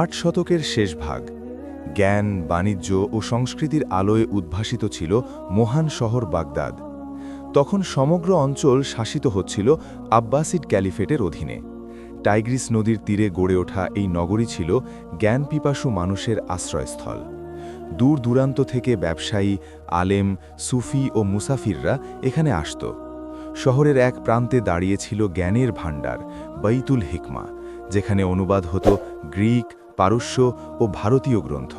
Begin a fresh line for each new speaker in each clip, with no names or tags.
আট শতকের শেষ ভাগ। জ্ঞান, বাণিজ্য ও সংস্কৃতির আলোয় উদ্ভাসিত ছিল মহান শহর বাগদাদ। তখন সমগ্র অঞ্চল শাসিত হচ্ছিল আব্বাসিড ক্যালিফেটের অধীনে। টাইগ্রিস নদীর তীরে গড়ে ওঠা এই নগরী ছিল জ্ঞানপিপাসু মানুষের আশ্রয়স্থল। দূর দূরান্ত থেকে ব্যবসায়ী, আলেম, সুফি ও মুসাফিররা এখানে আসত। শহরের এক প্রান্তে দাঁড়িয়েছিল জ্ঞানের ভাণ্ডার বৈতুল হিকমা, যেখানে অনুবাদ হতো গ্রিক পারস্য ও ভারতীয় গ্রন্থ।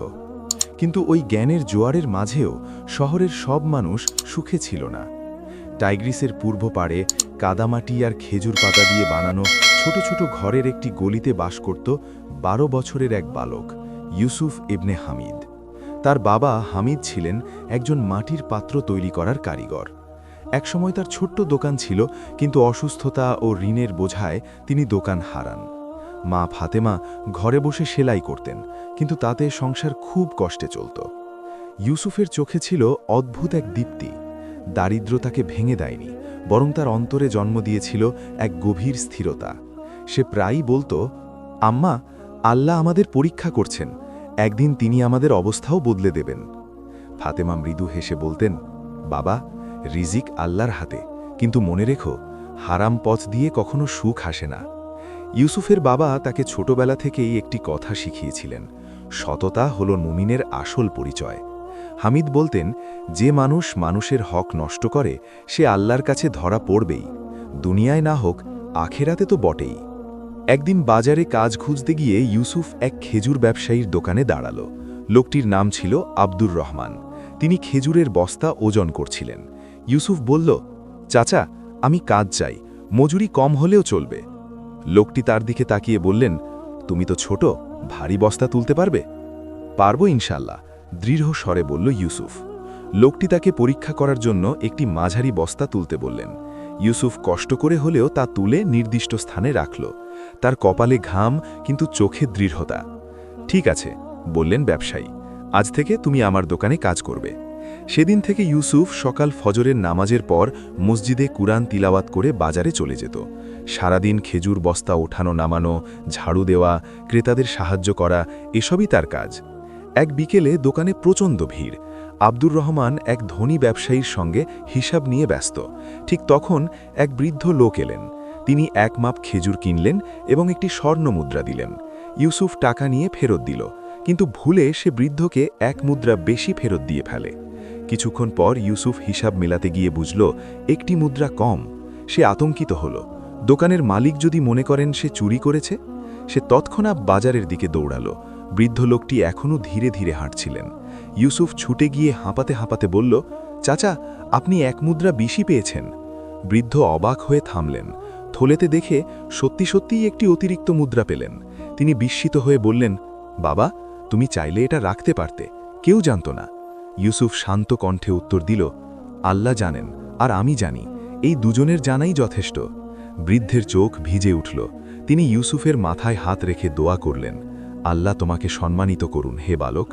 কিন্তু ওই জ্ঞানের জোয়ারের মাঝেও শহরের সব মানুষ সুখে ছিল না। টাইগ্রিসের পূর্ব পাড়ে কাদামাটি আর খেজুর পাতা দিয়ে বানানো ছোট ছোট ঘরের একটি গলিতে বাস করত বারো বছরের এক বালক, ইউসুফ ইবনে হামিদ। তার বাবা হামিদ ছিলেন একজন মাটির পাত্র তৈরি করার কারিগর। একসময় তার ছোট্ট দোকান ছিল, কিন্তু অসুস্থতা ও ঋণের বোঝায় তিনি দোকান হারান। মা ফাতেমা ঘরে বসে সেলাই করতেন, কিন্তু তাতে সংসার খুব কষ্টে চলত। ইউসুফের চোখে ছিল অদ্ভুত এক দীপ্তি। দারিদ্র তাকে ভেঙে দেয়নি, বরং তার অন্তরে জন্ম দিয়েছিল এক গভীর স্থিরতা। সে প্রায়ই বলতো, আম্মা, আল্লাহ আমাদের পরীক্ষা করছেন, একদিন তিনি আমাদের অবস্থাও বদলে দেবেন। ফাতেমা মৃদু হেসে বলতেন, বাবা, রিজিক আল্লাহর হাতে, কিন্তু মনে রেখো, হারাম পথ দিয়ে কখনো সুখ আসে না। ইউসুফের বাবা তাকে ছোটবেলা থেকেই একটি কথা শিখিয়েছিলেন। সততা হল মুমিনের আসল পরিচয়। হামিদ বলতেন, যে মানুষ মানুষের হক নষ্ট করে, সে আল্লাহর কাছে ধরা পড়বেই। দুনিয়ায় না হোক, আখেরাতে তো বটেই। একদিন বাজারে কাজ খুঁজতে গিয়ে ইউসুফ এক খেজুর ব্যবসায়ীর দোকানে দাঁড়াল। লোকটির নাম ছিল আব্দুর রহমান। তিনি খেজুরের বস্তা ওজন করছিলেন। ইউসুফ বলল, চাচা, আমি কাজ চাই। মজুরি কম হলেও চলবে। লোকটি তার দিকে তাকিয়ে বললেন, তুমি তো ছোট, ভারী বস্তা তুলতে পারবে? পারব ইনশাল্লাহ দৃঢ় স্বরে বলল ইউসুফ। লোকটি তাকে পরীক্ষা করার জন্য একটি মাঝারি বস্তা তুলতে বললেন। ইউসুফ কষ্ট করে হলেও তা তুলে নির্দিষ্ট স্থানে রাখল। তার কপালে ঘাম, কিন্তু চোখে দৃঢ়তা। ঠিক আছে, বললেন ব্যবসায়ী, আজ থেকে তুমি আমার দোকানে কাজ করবে। সেদিন থেকে ইউসুফ সকাল ফজরের নামাজের পর মসজিদে কুরআন তিলাওয়াত করে বাজারে চলে যেত। সারাদিন খেজুর বস্তা ওঠানো, নামানো, ঝাড়ু দেওয়া, ক্রেতাদের সাহায্য করা, এসবই তার কাজ। এক বিকেলে দোকানে প্রচণ্ড ভিড়। আব্দুর রহমান এক ধনী ব্যবসায়ীর সঙ্গে হিসাব নিয়ে ব্যস্ত। ঠিক তখন এক বৃদ্ধ লোক এলেন। তিনি এক মাপ খেজুর কিনলেন এবং একটি স্বর্ণ মুদ্রা দিলেন। ইউসুফ টাকা নিয়ে ফেরত দিল, কিন্তু ভুলে সে বৃদ্ধকে এক মুদ্রা বেশি ফেরত দিয়ে ফেলে। কিছুক্ষণ পর ইউসুফ হিসাব মেলাতে গিয়ে বুঝল, একটি মুদ্রা কম। সে আতঙ্কিত হল। দোকানের মালিক যদি মনে করেন সে চুরি করেছে? সে তৎক্ষণাৎ বাজারের দিকে দৌড়াল। বৃদ্ধ লোকটি এখনও ধীরে ধীরে হাঁটছিলেন। ইউসুফ ছুটে গিয়ে হাঁপাতে হাঁপাতে বলল, চাচা, আপনি এক মুদ্রা বেশি পেয়েছেন। বৃদ্ধ অবাক হয়ে থামলেন। থলেতে দেখে সত্যি সত্যিই একটি অতিরিক্ত মুদ্রা পেলেন। তিনি বিস্মিত হয়ে বললেন, বাবা, তুমি চাইলে এটা রাখতে পারতে। কেউ জানত না। ইউসুফ শান্ত কণ্ঠে উত্তর দিল, আল্লাহ জানেন, আর আমি জানি। এই দুজনের জানাই যথেষ্ট। বৃদ্ধের চোখ ভিজে উঠল। তিনি ইউসুফের মাথায় হাত রেখে দোয়া করলেন, আল্লাহ তোমাকে সম্মানিত করুন, হে বালক।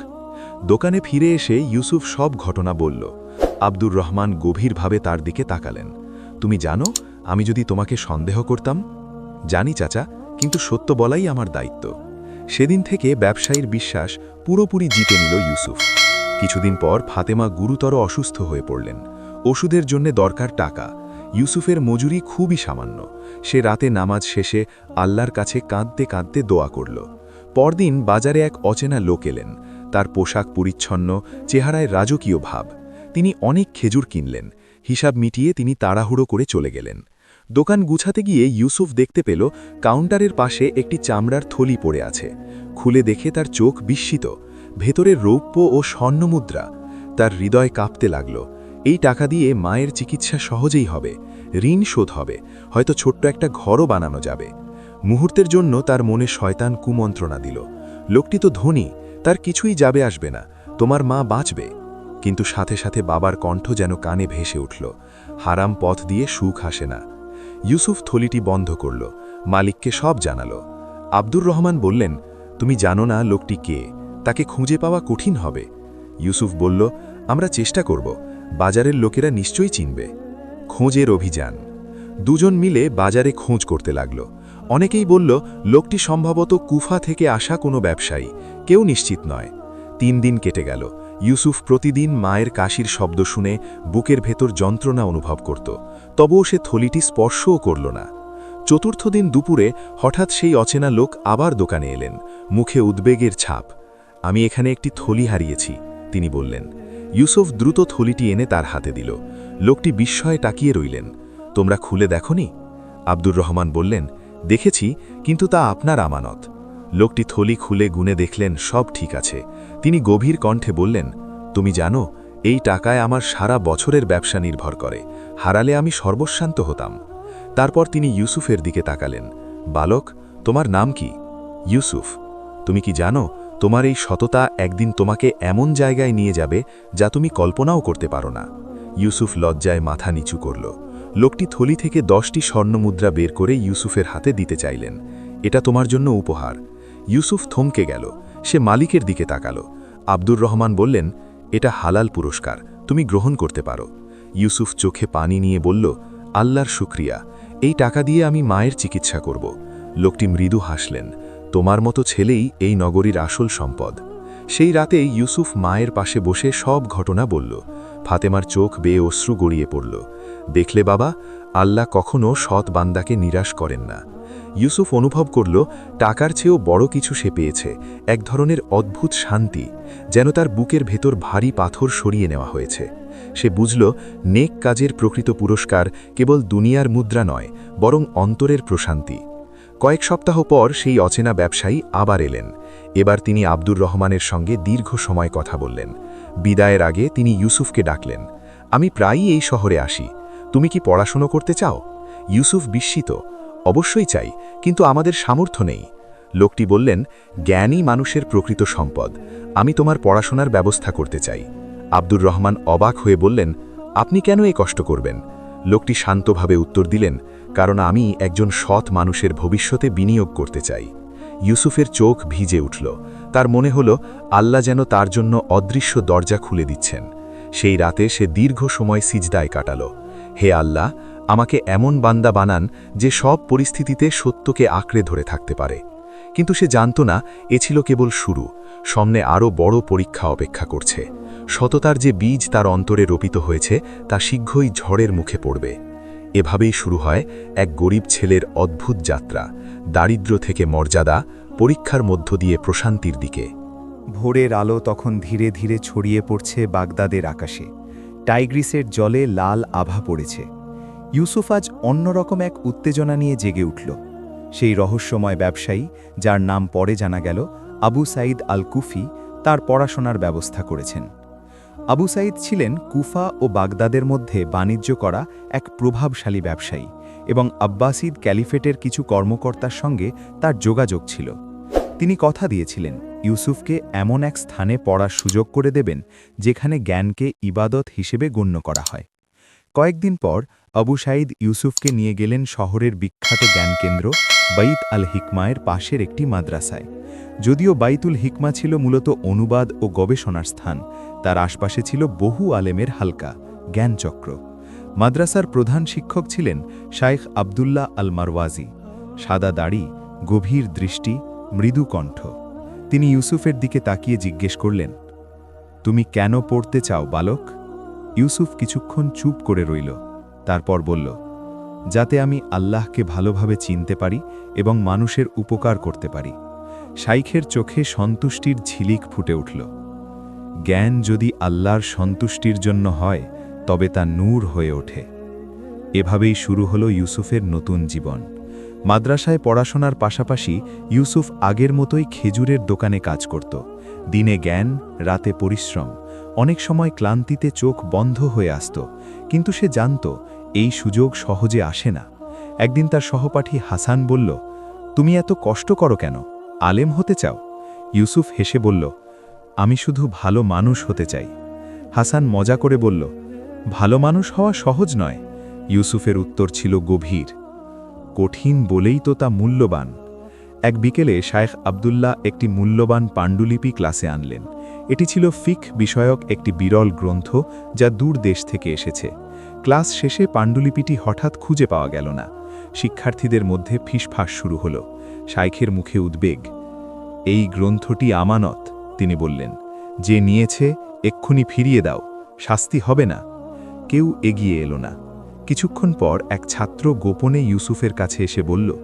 দোকানে ফিরে এসে ইউসুফ সব ঘটনা বলল। আব্দুর রহমান গভীরভাবে তার দিকে তাকালেন, তুমি জানো, আমি যদি তোমাকে সন্দেহ করতাম? জানি চাচা, কিন্তু সত্য বলাই আমার দায়িত্ব। সেদিন থেকে ব্যবসায়ীর বিশ্বাস পুরোপুরি জিতে নিল ইউসুফ। কিছুদিন পর ফাতেমা গুরুতর অসুস্থ হয়ে পড়লেন। ওষুধের জন্য দরকার টাকা। ইউসুফের মজুরি খুবই সামান্য। সে রাতে নামাজ শেষে আল্লাহর কাছে কাঁদতে কাঁদতে দোয়া করল। পরদিন বাজারে এক অচেনা লোক এলেন। তার পোশাক পরিচ্ছন্ন, চেহারায় রাজকীয় ভাব। তিনি অনেক খেজুর কিনলেন। হিসাব মিটিয়ে তিনি তাড়াহুড়ো করে চলে গেলেন। দোকান গুছাতে গিয়ে ইউসুফ দেখতে পেল, কাউন্টারের পাশে একটি চামড়ার থলি পড়ে আছে। খুলে দেখে তার চোখ বিস্মিত। ভেতরে রৌপ্য ও স্বর্ণ মুদ্রা তার হৃদয় কাঁপতে লাগল। এই টাকা দিয়ে মায়ের চিকিৎসা সহজেই হবে, ঋণ শোধ হবে, হয়তো ছোট্ট একটা ঘরও বানানো যাবে। মুহূর্তের জন্য তার মনে শয়তান কুমন্ত্রণা দিল। লোকটি তো ধনী, তার কিছুই যাবে আসবে না, তোমার মা বাঁচবে। কিন্তু সাথে সাথে বাবার কণ্ঠ যেন কানে ভেসে উঠল, হারাম পথ দিয়ে সুখ আসে না। ইউসুফ থলিটি বন্ধ করল, মালিককে সব জানালো। আব্দুর রহমান বললেন, তুমি জানো না লোকটি কে? তাকে খুঁজে পাওয়া কঠিন হবে। ইউসুফ বলল, আমরা চেষ্টা করব। বাজারের লোকেরা নিশ্চয়ই চিনবে। খোঁজের অভিযান। দুজন মিলে বাজারে খোঁজ করতে লাগল।
অনেকেই বলল, লোকটি সম্ভবত কুফা থেকে আসা কোনো ব্যবসায়ী। কেউ নিশ্চিত নয়। তিন দিন কেটে গেল। ইউসুফ প্রতিদিন মায়ের কাশির শব্দ শুনে বুকের ভেতর যন্ত্রণা অনুভব করত। তবুও সে থলিটি স্পর্শও করল না। চতুর্থ দিন দুপুরে হঠাৎ সেই অচেনা লোক আবার দোকানে এলেন। মুখে উদ্বেগের ছাপ। আমি এখানে একটি থলি হারিয়েছি, তিনি বললেন। ইউসুফ দ্রুত থলিটি এনে তার হাতে দিল। লোকটি বিস্ময়ে তাকিয়ে রইলেন। তোমরা খুলে দেখনি? আব্দুর রহমান বললেন, দেখেছি, কিন্তু তা আপনার আমানত। লোকটি থলি খুলে গুনে দেখলেন, সব ঠিক আছে। তিনি গভীর কণ্ঠে বললেন, তুমি জানো, এই টাকায় আমার সারা বছরের ব্যবসা নির্ভর করে। হারালে আমি সর্বশান্ত হতাম। তারপর তিনি ইউসুফের দিকে তাকালেন, বালক, তোমার নাম কি? ইউসুফ। তুমি কি জানো তোমার এই সততা একদিন তোমাকে এমন জায়গায় নিয়ে যাবে যা তুমি কল্পনাও করতে পারো না। ইউসুফ লজ্জায় মাথা নিচু করল। লোকটি থলি থেকে দশটি স্বর্ণমুদ্রা বের করে ইউসুফের হাতে দিতে চাইলেন। এটা তোমার জন্য উপহার। ইউসুফ থমকে গেল। সে মালিকের দিকে তাকালো। আব্দুর রহমান বললেন, এটা হালাল পুরস্কার। তুমি গ্রহণ করতে পারো। ইউসুফ চোখে পানি নিয়ে বলল, আল্লাহর শুক্রিয়া। এই টাকা দিয়ে আমি মায়ের চিকিৎসা করব। লোকটি মৃদু হাসলেন। তোমার মতো ছেলেই এই নগরীর আসল সম্পদ। সেই রাতে ইউসুফ মায়ের পাশে বসে সব ঘটনা বলল। ফাতেমার চোখ বেয়ে অশ্রু গড়িয়ে পড়ল। দেখলে বাবা, আল্লাহ কখনও সৎ বান্দাকে নিরাশ করেন না। ইউসুফ অনুভব করল, টাকার চেয়েও বড় কিছু সে পেয়েছে, এক ধরনের অদ্ভুত শান্তি, যেন তার বুকের ভেতর ভারী পাথর সরিয়ে নেওয়া হয়েছে। সে বুঝল, নেক কাজের প্রকৃত পুরস্কার কেবল দুনিয়ার মুদ্রা নয়, বরং অন্তরের প্রশান্তি। কয়েক সপ্তাহ পর সেই অচেনা ব্যবসায়ী আবার এলেন। এবার তিনি আব্দুর রহমানের সঙ্গে দীর্ঘ সময় কথা বললেন। বিদায়ের আগে তিনি ইউসুফকে ডাকলেন, আমি প্রায়ই এই শহরে আসি। তুমি কি পড়াশুনো করতে চাও? ইউসুফ বিস্মিত, অবশ্যই চাই, কিন্তু আমাদের সামর্থ্য নেই। লোকটি বললেন, জ্ঞানই মানুষের প্রকৃত সম্পদ। আমি তোমার পড়াশোনার ব্যবস্থা করতে চাই। আব্দুর রহমান অবাক হয়ে বললেন, আপনি কেন এই কষ্ট করবেন? লোকটি শান্তভাবে উত্তর দিলেন কারণ আমি একজন সৎ মানুষের ভবিষ্যতে বিনিয়োগ করতে চাই। ইউসুফের চোখ ভিজে উঠল। তার মনে হল, আল্লাহ যেন তার জন্য অদৃশ্য দরজা খুলে দিচ্ছেন। সেই রাতে সে দীর্ঘ সময় সিজদায় কাটাল। হে আল্লাহ, আমাকে এমন বান্দা বানান যে সব পরিস্থিতিতে সত্যকে আঁকড়ে ধরে থাকতে পারে। কিন্তু সে জানত না, এ ছিল কেবল শুরু। সামনে আরও বড় পরীক্ষা অপেক্ষা করছে। সততার যে বীজ তার অন্তরে রোপিত হয়েছে, তা শীঘ্রই ঝড়ের মুখে পড়বে। এভাবেই শুরু হয় এক গরিব ছেলের অদ্ভুত যাত্রা, দারিদ্র্য থেকে মর্যাদা, পরীক্ষার মধ্য দিয়ে প্রশান্তির দিকে।
ভোরের আলো তখন ধীরে ধীরে ছড়িয়ে পড়ছে বাগদাদের আকাশে। টাইগ্রিসের জলে লাল আভা পড়েছে। ইউসুফ আজ অন্যরকম এক উত্তেজনা নিয়ে জেগে উঠল। সেই রহস্যময় ব্যবসায়ী, যার নাম পরে জানা গেল, আবু সাইদ আল কুফি তার পড়াশোনার ব্যবস্থা করেছেন। আবু সাইদ ছিলেন কুফা ও বাগদাদের মধ্যে বাণিজ্য করা এক প্রভাবশালী ব্যবসায়ী এবং আব্বাসিদ ক্যালিফেটের কিছু কর্মকর্তার সঙ্গে তার যোগাযোগ ছিল। তিনি কথা দিয়েছিলেন, ইউসুফকে এমন এক স্থানে পড়ার সুযোগ করে দেবেন যেখানে জ্ঞানকে ইবাদত হিসেবে গণ্য করা হয়। কয়েকদিন পর আবু সাইদ ইউসুফকে নিয়ে গেলেন শহরের বিখ্যাত জ্ঞানকেন্দ্র বাইত আল হিকমায়ের পাশের একটি মাদ্রাসায়। যদিও বাইতুল হিকমা ছিল মূলত অনুবাদ ও গবেষণার স্থান, তার আশপাশে ছিল বহু আলেমের হালকা, জ্ঞানচক্র। মাদ্রাসার প্রধান শিক্ষক ছিলেন শাইখ আবদুল্লাহ আল মারওয়াজি সাদা দাড়ি, গভীর দৃষ্টি, মৃদু কণ্ঠ। তিনি ইউসুফের দিকে তাকিয়ে জিজ্ঞেস করলেন, তুমি কেন পড়তে চাও, বালক? ইউসুফ কিছুক্ষণ চুপ করে রইল, তারপর বলল, যাতে আমি আল্লাহকে ভালোভাবে চিনতে পারি এবং মানুষের উপকার করতে পারি। শাইখের চোখে সন্তুষ্টির ঝিলিক ফুটে উঠল। জ্ঞান যদি আল্লাহর সন্তুষ্টির জন্য হয়, তবে তা নূর হয়ে ওঠে। এভাবেই শুরু হলো ইউসুফের নতুন জীবন। মাদ্রাসায় পড়াশোনার পাশাপাশি ইউসুফ আগের মতোই খেজুরের দোকানে কাজ করত। দিনে জ্ঞান, রাতে পরিশ্রম। অনেক সময় ক্লান্তিতে চোখ বন্ধ হয়ে আসত। কিন্তু সে জানত, এই সুযোগ সহজে আসে না। একদিন তার সহপাঠী হাসান বলল, তুমি এত কষ্ট করো কেন? আলেম হতে চাও? ইউসুফ হেসে বলল, আমি শুধু ভালো মানুষ হতে চাই। হাসান মজা করে বলল, ভালো মানুষ হওয়া সহজ নয়। ইউসুফের উত্তর ছিল গভীর। কঠিন বলেই তো তা মূল্যবান। এক বিকেলে শায়েখ আবদুল্লাহ একটি মূল্যবান পাণ্ডুলিপি ক্লাসে আনলেন। এটি ছিল ফিক বিষয়ক একটি বিরল গ্রন্থ যা দূর দেশ থেকে এসেছে। ক্লাস শেষে পাণ্ডুলিপিটি হঠাৎ খুঁজে পাওয়া গেল না। শিক্ষার্থীদের মধ্যে ফিসফাস শুরু হল। শাইখের মুখে উদ্বেগ। এই গ্রন্থটি আমানত, তিনি বললেন। যে নিয়েছে, এক্ষুনি ফিরিয়ে দাও, শাস্তি হবে না। কেউ এগিয়ে এলো না। কিছুক্ষণ পর এক ছাত্র গোপনে ইউসুফের কাছে এসে বলল,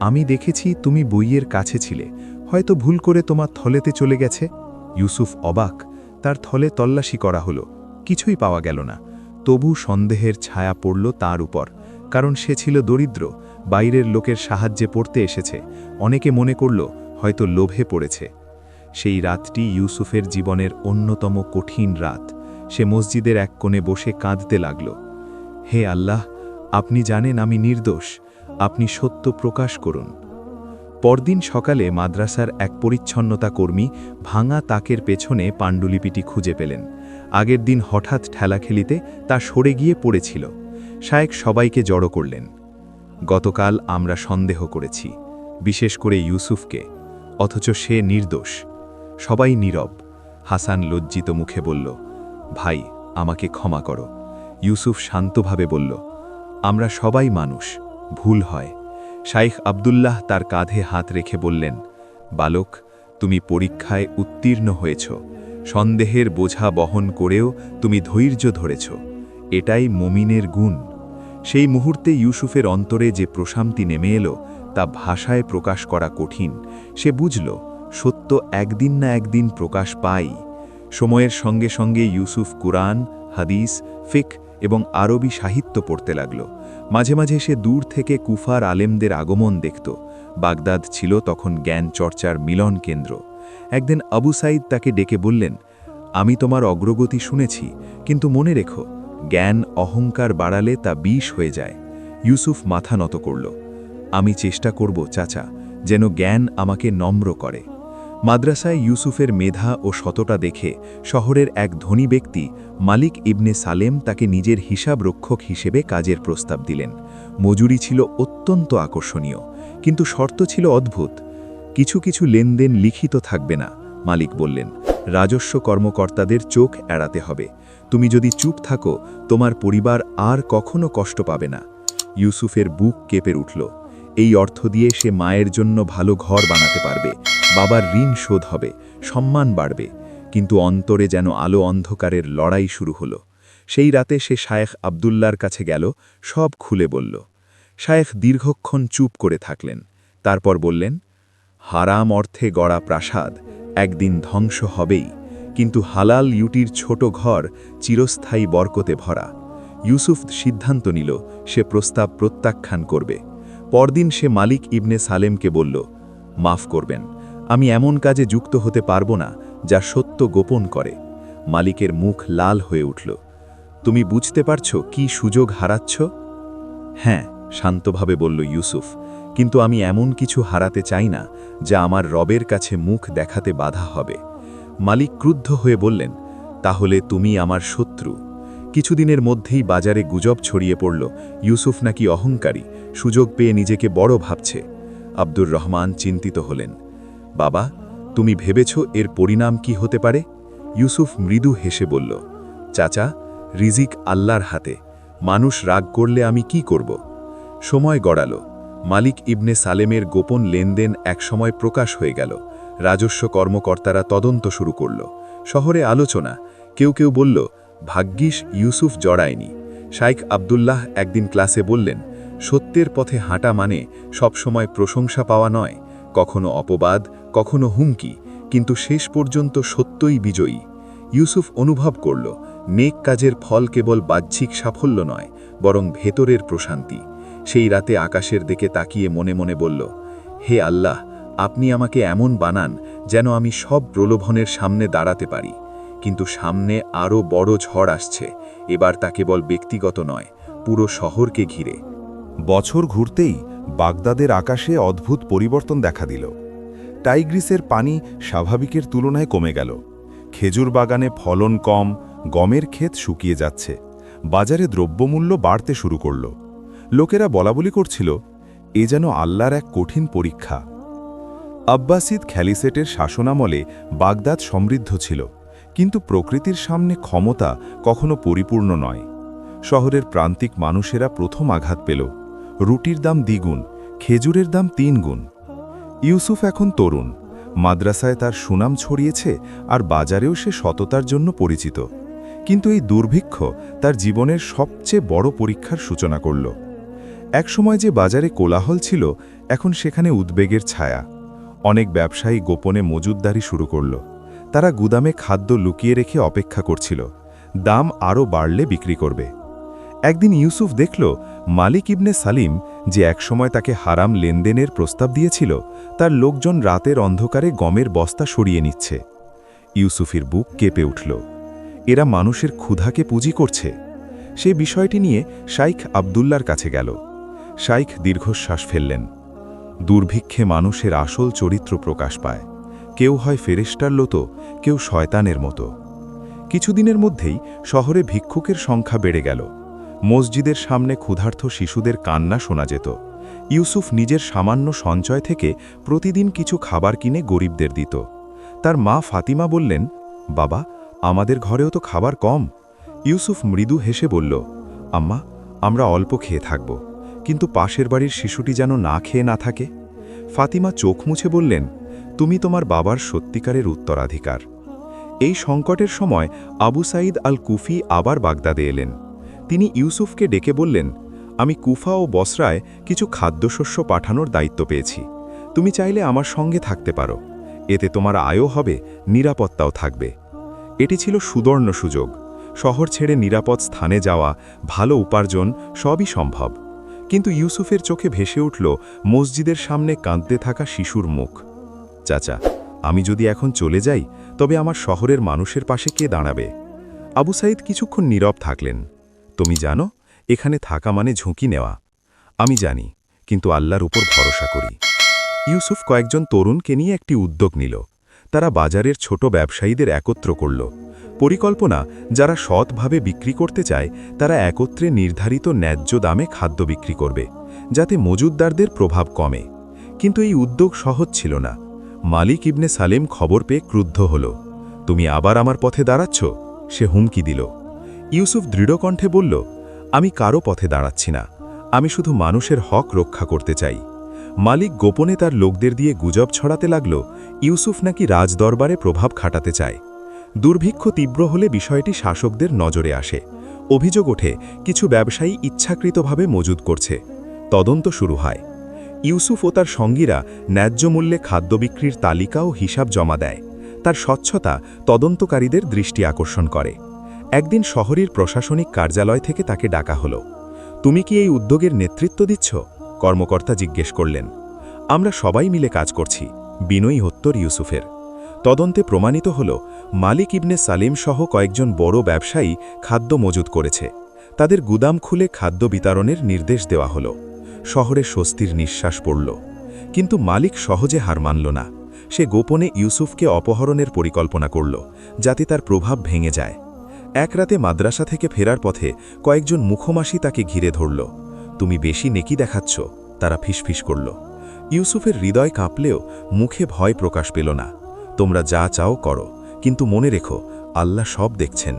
আমি দেখেছি তুমি বইয়ের কাছে ছিলে, হয়তো ভুল করে তোমার থলেতে চলে গেছে? ইউসুফ অবাক, তার থলে তল্লাশি করা হলো, কিছুই পাওয়া গেল না। তবু সন্দেহের ছায়া পড়ল তার উপর। কারণ সে ছিল দরিদ্র, বাইরের লোকের সাহায্যে পড়তে এসেছে। অনেকে মনে করল, হয়তো লোভে পড়েছে। সেই রাতটি ইউসুফের জীবনের অন্যতম কঠিন রাত। সে মসজিদের এক কোণে বসে কাঁদতে লাগল। হে আল্লাহ, আপনি জানেন আমি নির্দোষ। আপনি সত্য প্রকাশ করুন। পরদিন সকালে মাদ্রাসার এক পরিচ্ছন্নতা কর্মী ভাঙা তাকের পেছনে পাণ্ডুলিপিটি খুঁজে পেলেন। আগের দিন হঠাৎ ঠেলাখেলিতে তা সরে গিয়ে পড়েছিল। শায়েক সবাইকে জড়ো করলেন। গতকাল আমরা সন্দেহ করেছি, বিশেষ করে ইউসুফকে, অথচ সে নির্দোষ। সবাই নীরব। হাসান লজ্জিত মুখে বলল, ভাই, আমাকে ক্ষমা করো। ইউসুফ শান্তভাবে বলল, আমরা সবাই মানুষ, ভুল হয়। শাইখ আবদুল্লাহ তার কাঁধে হাত রেখে বললেন, বালক, তুমি পরীক্ষায় উত্তীর্ণ হয়েছ। সন্দেহের বোঝা বহন করেও তুমি ধৈর্য ধরেছ। এটাই মমিনের গুণ। সেই মুহূর্তে ইউসুফের অন্তরে যে প্রশান্তি নেমে এলো, তা ভাষায় প্রকাশ করা কঠিন। সে বুঝল, সত্য একদিন না একদিন প্রকাশ পাই। সময়ের সঙ্গে সঙ্গে ইউসুফ কুরআন, হাদিস, ফিক এবং আরবি সাহিত্য পড়তে লাগল। মাঝে মাঝে সে দূর থেকে কুফার আলেমদের আগমন দেখত। বাগদাদ ছিল তখন জ্ঞান চর্চার মিলন কেন্দ্র। একদিন আবু সাইদ তাকে ডেকে বললেন, আমি তোমার অগ্রগতি শুনেছি, কিন্তু মনে রেখো জ্ঞান অহংকার বাড়ালে তা বিষ হয়ে যায়। ইউসুফ মাথা নত করল, আমি চেষ্টা করব, চাচা, যেন জ্ঞান আমাকে নম্র করে। মাদ্রাসায় ইউসুফের মেধা ও শতটা দেখে শহরের এক ধনী ব্যক্তি মালিক ইবনে সালেম তাকে নিজের হিসাব রক্ষক হিসেবে কাজের প্রস্তাব দিলেন। মজুরি ছিল অত্যন্ত আকর্ষণীয়, কিন্তু শর্ত ছিল অদ্ভুত। কিছু কিছু লেনদেন লিখিত থাকবে না, মালিক বললেন, রাজস্ব কর্মকর্তাদের চোখ এড়াতে হবে। তুমি যদি চুপ থাকো, তোমার পরিবার আর কখনো কষ্ট পাবে না। ইউসুফের বুক কেঁপে উঠল। এই অর্থ দিয়ে সে মায়ের জন্য ভালো ঘর বানাতে পারবে। বাবার ঋণ শোধ হবে, সম্মান বাড়বে। কিন্তু অন্তরে যেন আলো অন্ধকারের লড়াই শুরু হলো। সেই রাতে সে শায়েখ আবদুল্লার কাছে গেল, সব খুলে বলল। শায়েখ দীর্ঘক্ষণ চুপ করে থাকলেন। তারপর বললেন, হারাম অর্থে গড়া প্রাসাদ একদিন ধ্বংস হবেই। কিন্তু হালাল ইউটির ছোট ঘর চিরস্থায়ী বরকতে ভরা। ইউসুফ সিদ্ধান্ত নিল, সে প্রস্তাব প্রত্যাখ্যান করবে। পরদিন সে মালিক ইবনে সালেমকে বলল, মাফ করবেন, আমি এমন কাজে যুক্ত হতে পারব না যা সত্য গোপন করে। মালিকের মুখ লাল হয়ে উঠল, তুমি বুঝতে পারছ কি সুযোগ হারাচ্ছ? হ্যাঁ শান্তভাবে বলল ইউসুফ, কিন্তু আমি এমন কিছু হারাতে চাই না যা আমার রবের কাছে মুখ দেখাতে বাধা হবে। মালিক ক্রুদ্ধ হয়ে বললেন, তাহলে তুমি আমার শত্রু। কিছুদিনের মধ্যেই বাজারে গুজব ছড়িয়ে পড়ল। ইউসুফ নাকি অহংকারী, সুযোগ পেয়ে নিজেকে বড় ভাবছে। আব্দুর রহমান চিন্তিত হলেন, বাবা, তুমি ভেবেছ এর পরিণাম কি হতে পারে? ইউসুফ মৃদু হেসে বলল, চাচা, রিজিক আল্লাহর হাতে। মানুষ রাগ করলে আমি কি করব? সময় গড়ালো। মালিক ইবনে সালেমের গোপন লেনদেন একসময় প্রকাশ হয়ে গেল। রাজস্ব কর্মকর্তারা তদন্ত শুরু করল। শহরে আলোচনা, কেউ কেউ বলল, ভাগ্যিস ইউসুফ জড়ায়নি। শাইখ আবদুল্লাহ একদিন ক্লাসে বললেন, সত্যের পথে হাঁটা মানে সবসময় প্রশংসা পাওয়া নয়। কখনো অপবাদ, কখনো হুমকি, কিন্তু শেষ পর্যন্ত সত্যই বিজয়ী। ইউসুফ অনুভব করল, নেক কাজের ফল কেবল বাহ্যিক সাফল্য নয়, বরং ভেতরের প্রশান্তি। সেই রাতে আকাশের দিকে তাকিয়ে মনে মনে বলল, হে আল্লাহ আপনি আমাকে এমন বানান যেন আমি সব প্রলোভনের সামনে দাঁড়াতে পারি। কিন্তু সামনে আরও বড় ঝড় আসছে, এবার তা কেবল ব্যক্তিগত নয়, পুরো শহরকে ঘিরে।
বছর ঘুরতেই বাগদাদের আকাশে অদ্ভুত পরিবর্তন দেখা দিল। টাইগ্রিসের পানি স্বাভাবিকের তুলনায় কমে গেল। খেজুর বাগানে ফলন কম, গমের ক্ষেত শুকিয়ে যাচ্ছে। বাজারে দ্রব্যমূল্য বাড়তে শুরু করল। লোকেরা বলাবলি করছিল, এ যেন আল্লাহর এক কঠিন পরীক্ষা। আব্বাসিদ খ্যালিসেটের শাসনামলে বাগদাদ সমৃদ্ধ ছিল, কিন্তু প্রকৃতির সামনে ক্ষমতা কখনো পরিপূর্ণ নয়। শহরের প্রান্তিক মানুষেরা প্রথম আঘাত পেল।
রুটির দাম দ্বিগুণ, খেজুরের দাম তিন গুণ ইউসুফ এখন তরুণ, মাদ্রাসায় তার সুনাম ছড়িয়েছে আর বাজারেও সে সততার জন্য পরিচিত। কিন্তু এই দুর্ভিক্ষ তার জীবনের সবচেয়ে বড় পরীক্ষার সূচনা করল। একসময় যে বাজারে কোলাহল ছিল, এখন সেখানে উদ্বেগের ছায়া। অনেক ব্যবসায়ী গোপনে মজুদদারি শুরু করল। তারা গুদামে খাদ্য লুকিয়ে রেখে অপেক্ষা করছিল। দাম আরও বাড়লে বিক্রি করবে। একদিন ইউসুফ দেখল, মালিক ইবনে সালিম যে একসময় তাকে হারাম লেনদেনের প্রস্তাব দিয়েছিল, তার লোকজন রাতের অন্ধকারে গমের বস্তা সরিয়ে নিচ্ছে। ইউসুফের বুক কেঁপে উঠল। এরা মানুষের ক্ষুধাকে পুঁজি করছে। সে বিষয়টি নিয়ে শাইখ আবদুল্লার কাছে গেল। শাইখ দীর্ঘশ্বাস ফেললেন। দুর্ভিক্ষে মানুষের আসল চরিত্র প্রকাশ পায়। কেউ হয় ফেরেস্টার মতো, কেউ শয়তানের মতো। কিছুদিনের মধ্যেই শহরে ভিক্ষুকের সংখ্যা বেড়ে গেল। মসজিদের সামনে ক্ষুধার্থ শিশুদের কান্না শোনা যেত। ইউসুফ নিজের সামান্য সঞ্চয় থেকে প্রতিদিন কিছু খাবার কিনে গরিবদের দিত। তার মা ফাতিমা বললেন, বাবা, আমাদের ঘরেও তো খাবার কম। ইউসুফ মৃদু হেসে বলল, আম্মা, আমরা অল্প খেয়ে থাকব। কিন্তু পাশের বাড়ির শিশুটি যেন না খেয়ে না থাকে। ফাতিমা চোখ মুছে বললেন, তুমি তোমার বাবার সত্যিকারের উত্তরাধিকার। এই সংকটের সময় আবু সাঈদ আল কুফি আবার বাগদাদে এলেন। তিনি ইউসুফকে ডেকে বললেন, আমি কুফা ও বসরায় কিছু খাদ্যশস্য পাঠানোর দায়িত্ব পেয়েছি। তুমি চাইলে আমার সঙ্গে থাকতে পারো। এতে তোমার আয়ও হবে, নিরাপত্তাও থাকবে। এটি ছিল সুদর্ণ সুযোগ। শহর ছেড়ে নিরাপদ স্থানে যাওয়া, ভালো উপার্জন সবই সম্ভব। কিন্তু ইউসুফের চোখে ভেসে উঠল মসজিদের সামনে কাঁদতে থাকা শিশুর মুখ। চাচা, আমি যদি এখন চলে যাই, তবে আমার শহরের মানুষের পাশে কে দাঁড়াবে? আবু সাইদ কিছুক্ষণ নীরব থাকলেন। তুমি জানো, এখানে থাকা মানে ঝুঁকি নেওয়া। আমি জানি, কিন্তু আল্লাহর উপর ভরসা করি। ইউসুফ কয়েকজন তরুণকে নিয়ে একটি উদ্যোগ নিল। তারা বাজারের ছোট ব্যবসায়ীদের একত্র করল। পরিকল্পনা, যারা সৎভাবে বিক্রি করতে চায়, তারা একত্রে নির্ধারিত ন্যায্য দামে খাদ্য বিক্রি করবে, যাতে মজুদদারদের প্রভাব কমে। কিন্তু এই উদ্যোগ সহজ ছিল না। মালিক ইবনে সালেম খবর পেয়ে ক্রুদ্ধ হল। তুমি আবার আমার পথে দাঁড়াচ্ছ? সে হুমকি দিল। ইউসুফ দৃঢ়কণ্ঠে বলল, আমি কারও পথে দাঁড়াচ্ছি না। আমি শুধু মানুষের হক রক্ষা করতে চাই। মালিক গোপনে তার লোকদের দিয়ে গুজব ছড়াতে লাগল। ইউসুফ নাকি রাজদরবারে প্রভাব খাটাতে চায়। দুর্ভিক্ষ তীব্র হলে বিষয়টি শাসকদের নজরে আসে। অভিযোগ ওঠে, কিছু ব্যবসায়ী ইচ্ছাকৃতভাবে মজুদ করছে। তদন্ত শুরু হয়। ইউসুফ ও তার সঙ্গীরা ন্যায্য মূল্যে খাদ্য বিক্রির তালিকা ও হিসাব জমা দেয়। তার স্বচ্ছতা তদন্তকারীদের দৃষ্টি আকর্ষণ করে। একদিন শহরের প্রশাসনিক কার্যালয় থেকে তাকে ডাকা হলো। তুমি কি এই উদ্যোগের নেতৃত্ব দিচ্ছ? কর্মকর্তা জিজ্ঞেস করলেন। আমরা সবাই মিলে কাজ করছি। বিনয়ী হত্তর ইউসুফের। তদন্তে প্রমাণিত হল, মালিক ইবনে সালিম সহ কয়েকজন বড় ব্যবসায়ী খাদ্য মজুদ করেছে। তাদের গুদাম খুলে খাদ্য বিতরণের নির্দেশ দেওয়া হলো। শহরে স্বস্তির নিঃশ্বাস পড়ল। কিন্তু মালিক সহজে হার মানল না। সে গোপনে ইউসুফকে অপহরণের পরিকল্পনা করল, যাতে তার প্রভাব ভেঙে যায়। এক রাতে মাদ্রাসা থেকে ফেরার পথে কয়েকজন মুখোমাসি তাকে ঘিরে ধরল। তুমি বেশি নেকি দেখাচ্ছ? তারা ফিসফিস করল। ইউসুফের হৃদয় কাঁপলেও মুখে ভয় প্রকাশ পেল না। তোমরা যা চাও করো। কিন্তু মনে রেখো, আল্লাহ সব দেখছেন।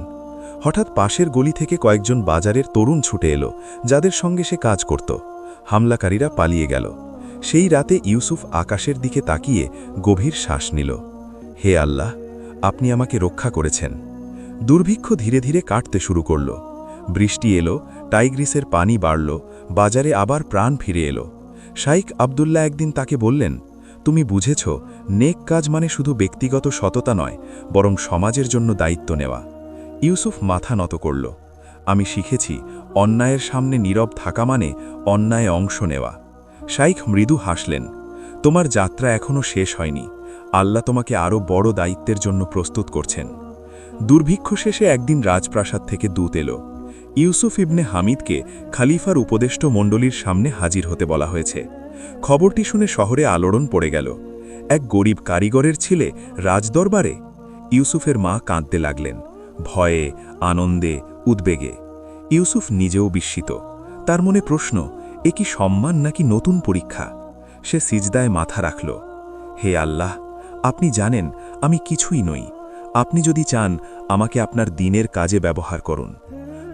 হঠাৎ পাশের গলি থেকে কয়েকজন বাজারের তরুণ ছুটে এলো, যাদের সঙ্গে সে কাজ করত। হামলাকারীরা পালিয়ে গেল। সেই রাতে ইউসুফ আকাশের দিকে তাকিয়ে গভীর শ্বাস নিল। হে আল্লাহ, আপনি আমাকে রক্ষা করেছেন। দুর্ভিক্ষ ধীরে ধীরে কাটতে শুরু করল। বৃষ্টি এলো, টাইগ্রিসের পানি বাড়ল, বাজারে আবার প্রাণ ফিরে এলো। শাইক আবদুল্লাহ একদিন তাকে বললেন তুমি বুঝেছ, নেক কাজ মানে শুধু ব্যক্তিগত সততা নয়, বরং সমাজের জন্য দায়িত্ব নেওয়া। ইউসুফ মাথা নত করল, আমি শিখেছি, অন্যায়ের সামনে নীরব থাকা মানে অন্যায় অংশ নেওয়া। শাইখ মৃদু হাসলেন, তোমার যাত্রা এখনও শেষ হয়নি। আল্লাহ তোমাকে আরও বড় দায়িত্বের জন্য প্রস্তুত করছেন। দুর্ভিক্ষ শেষে একদিন রাজপ্রাসাদ থেকে দূত এলো। ইউসুফ ইবনে হামিদকে খালিফার উপদেষ্ট মণ্ডলীর সামনে হাজির হতে বলা হয়েছে। খবরটি শুনে শহরে আলোড়ন পড়ে গেল। এক গরিব কারিগরের ছেলে রাজদরবারে ইউসুফের মা কাঁদতে লাগলেন। ভয়ে, আনন্দে, উদ্বেগে। ইউসুফ নিজেও বিস্মিত। তার মনে প্রশ্ন, এ কি সম্মান নাকি নতুন পরীক্ষা? সে সিজদায় মাথা রাখল। হে আল্লাহ, আপনি জানেন, আমি কিছুই নই। আপনি যদি চান, আমাকে আপনার দিনের কাজে ব্যবহার করুন।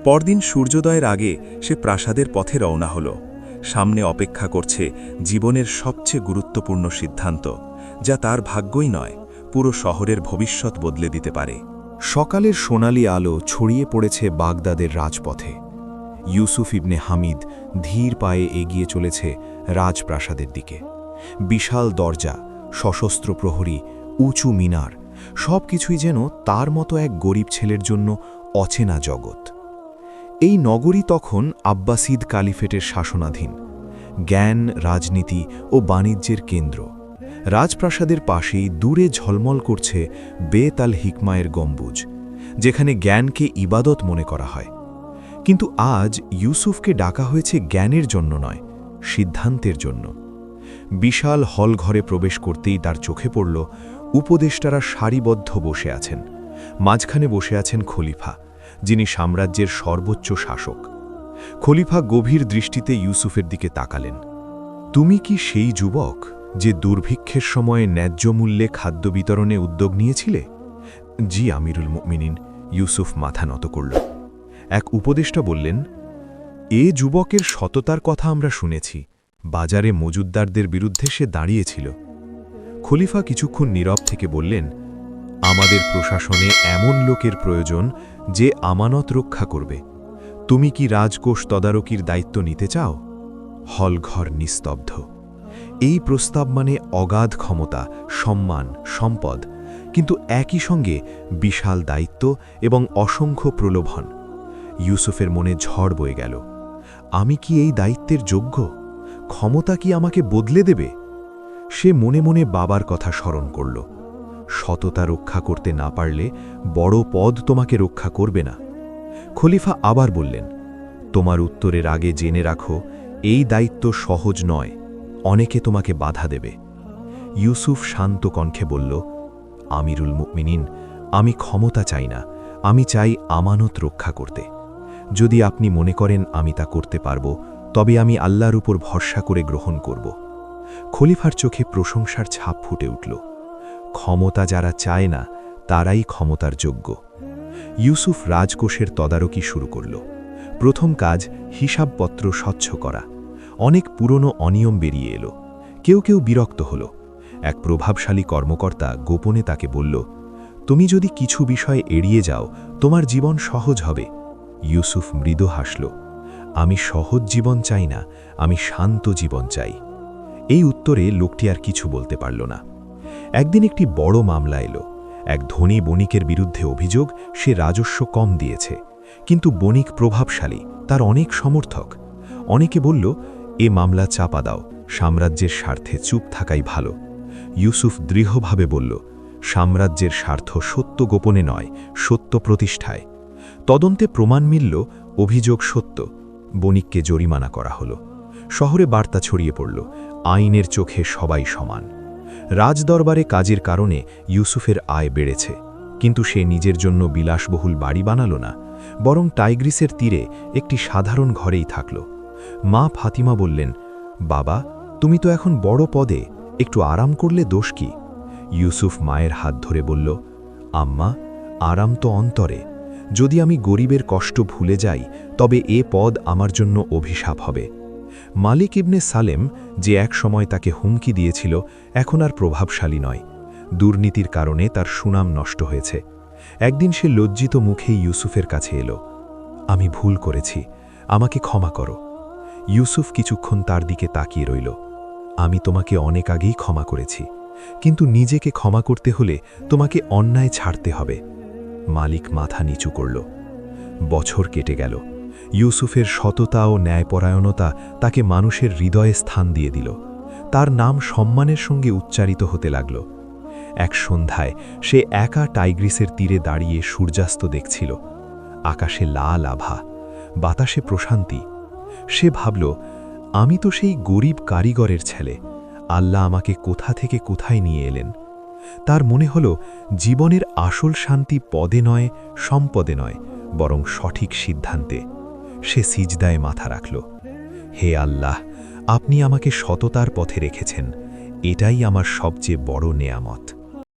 পরদিন সূর্যোদয়ের আগে সে প্রাসাদের পথে রওনা হল। সামনে অপেক্ষা করছে জীবনের সবচেয়ে গুরুত্বপূর্ণ সিদ্ধান্ত, যা তার ভাগ্যই নয়, পুরো শহরের ভবিষ্যৎ বদলে দিতে পারে।
সকালের সোনালি আলো ছড়িয়ে পড়েছে বাগদাদের রাজপথে। ইউসুফ ইবনে হামিদ ধীর পায়ে এগিয়ে চলেছে রাজপ্রাসাদের দিকে। বিশাল দরজা, সশস্ত্র প্রহরী, উঁচু মিনার সব কিছুই যেন তার মতো এক গরিব ছেলের জন্য অচেনা জগৎ। এই নগরী তখন আব্বাসিদ কালিফেটের শাসনাধীন, জ্ঞান, রাজনীতি ও বাণিজ্যের কেন্দ্র। রাজপ্রাসাদের পাশেই দূরে ঝলমল করছে বেতাল হিকমায়ের গম্বুজ, যেখানে জ্ঞানকে ইবাদত মনে করা হয়। কিন্তু আজ ইউসুফকে ডাকা হয়েছে জ্ঞানের জন্য নয়, সিদ্ধান্তের জন্য। বিশাল হল ঘরে প্রবেশ করতেই তার চোখে পড়ল উপদেষ্টারা সারিবদ্ধ বসে আছেন, মাঝখানে বসে আছেন খলিফা। যিনি সাম্রাজ্যের সর্বোচ্চ শাসক। খলিফা গভীর দৃষ্টিতে ইউসুফের দিকে তাকালেন। তুমি কি সেই যুবক যে দুর্ভিক্ষের সময়ে ন্যায্য মূল্যে খাদ্য বিতরণে উদ্যোগ নিয়েছিলে? জি, আমিরুল মিনিন ইউসুফ মাথা নত করল। এক উপদেষ্টা বললেন, এ যুবকের সততার কথা আমরা শুনেছি। বাজারে মজুদ্দারদের বিরুদ্ধে সে দাঁড়িয়েছিল। খলিফা কিছুক্ষণ নীরব থেকে বললেন, আমাদের প্রশাসনে এমন লোকের প্রয়োজন যে আমানত রক্ষা করবে। তুমি কি রাজকোষ তদারকির দায়িত্ব নিতে চাও? হলঘর নিস্তব্ধ। এই প্রস্তাব মানে অগাধ ক্ষমতা, সম্মান, সম্পদ, কিন্তু একই সঙ্গে বিশাল দায়িত্ব এবং অসংখ্য প্রলোভন। ইউসুফের মনে ঝড় বয়ে গেল। আমি কি এই দায়িত্বের যোগ্য? ক্ষমতা কি আমাকে বদলে দেবে? সে মনে মনে বাবার কথা স্মরণ করল। সততা রক্ষা করতে না পারলে বড় পদ তোমাকে রক্ষা করবে না। খলিফা আবার বললেন, তোমার উত্তরের আগে জেনে রাখো, এই দায়িত্ব সহজ নয়, অনেকে তোমাকে বাধা দেবে। ইউসুফ শান্ত কণ্ঠে বলল, আমিরুল মুমিনিন, আমি ক্ষমতা চাই না, আমি চাই আমানত রক্ষা করতে। যদি আপনি মনে করেন আমি তা করতে পারব, তবে আমি আল্লাহর উপর ভরসা করে গ্রহণ করব। খলিফার চোখে প্রশংসার ছাপ ফুটে উঠল। ক্ষমতা যারা চায় না, তারাই ক্ষমতার যোগ্য। ইউসুফ রাজকোষের তদারকি শুরু করল। প্রথম কাজ, হিসাবপত্র স্বচ্ছ করা। অনেক পুরনো অনিয়ম বেরিয়ে এলো। কেউ কেউ বিরক্ত হল। এক প্রভাবশালী কর্মকর্তা গোপনে তাকে বলল, তুমি যদি কিছু বিষয় এড়িয়ে যাও, তোমার জীবন সহজ হবে। ইউসুফ মৃদু হাসল, আমি সহজ জীবন চাই না, আমি শান্ত জীবন চাই। এই উত্তরে লোকটি আর কিছু বলতে পারল না। একদিন একটি বড় মামলা এলো। এক ধনী বণিকের বিরুদ্ধে অভিযোগ, সে রাজস্ব কম দিয়েছে। কিন্তু বণিক প্রভাবশালী, তার অনেক সমর্থক। অনেকে বলল, এ মামলা চাপা দাও, সাম্রাজ্যের স্বার্থে চুপ থাকাই ভালো। ইউসুফ দৃঢ়ভাবে বলল, সাম্রাজ্যের স্বার্থ সত্য গোপনে নয়, সত্য প্রতিষ্ঠায়। তদন্তে প্রমাণ মিলল, অভিযোগ সত্য। বণিককে জরিমানা করা হল। শহরে বার্তা ছড়িয়ে পড়ল, আইনের চোখে সবাই সমান। রাজদরবারে কাজের কারণে ইউসুফের আয় বেড়েছে। কিন্তু সে নিজের জন্য বিলাসবহুল বাড়ি বানাল না, বরং টাইগ্রিসের তীরে একটি সাধারণ ঘরেই থাকল। মা ফাতিমা বললেন, বাবা, তুমি তো এখন বড় পদে, একটু আরাম করলে দোষ কি? ইউসুফ মায়ের হাত ধরে বলল, আম্মা, আরাম তো অন্তরে। যদি আমি গরিবের কষ্ট ভুলে যাই, তবে এ পদ আমার জন্য অভিশাপ হবে। মালিক ইবনে সালেম যে এক সময় তাকে হুমকি দিয়েছিল, এখন আর প্রভাবশালী নয়। দুর্নীতির কারণে তার সুনাম নষ্ট হয়েছে। একদিন সে লজ্জিত মুখে ইউসুফের কাছে এলো। আমি ভুল করেছি, আমাকে ক্ষমা করো। ইউসুফ কিছুক্ষণ তার দিকে তাকিয়ে রইল। আমি তোমাকে অনেক আগেই ক্ষমা করেছি, কিন্তু নিজেকে ক্ষমা করতে হলে তোমাকে অন্যায় ছাড়তে হবে। মালিক মাথা নিচু করল। বছর কেটে গেল। ইউসুফের সততা ও ন্যায়পরায়ণতা তাকে মানুষের হৃদয়ে স্থান দিয়ে দিল। তার নাম সম্মানের সঙ্গে উচ্চারিত হতে লাগল। এক সন্ধ্যায় সে একা টাইগ্রিসের তীরে দাঁড়িয়ে সূর্যাস্ত দেখছিল। আকাশে লাল আভা, বাতাসে প্রশান্তি। সে ভাবল, আমি তো সেই গরিব কারিগরের ছেলে। আল্লাহ আমাকে কোথা থেকে কোথায় নিয়ে এলেন? তার মনে হল, জীবনের আসল শান্তি পদে নয়, সম্পদে নয়, বরং সঠিক সিদ্ধান্তে। সে সিজদায় মাথা রাখল। হে আল্লাহ, আপনি আমাকে সততার পথে রেখেছেন। এটাই আমার সবচেয়ে বড় নেয়ামত।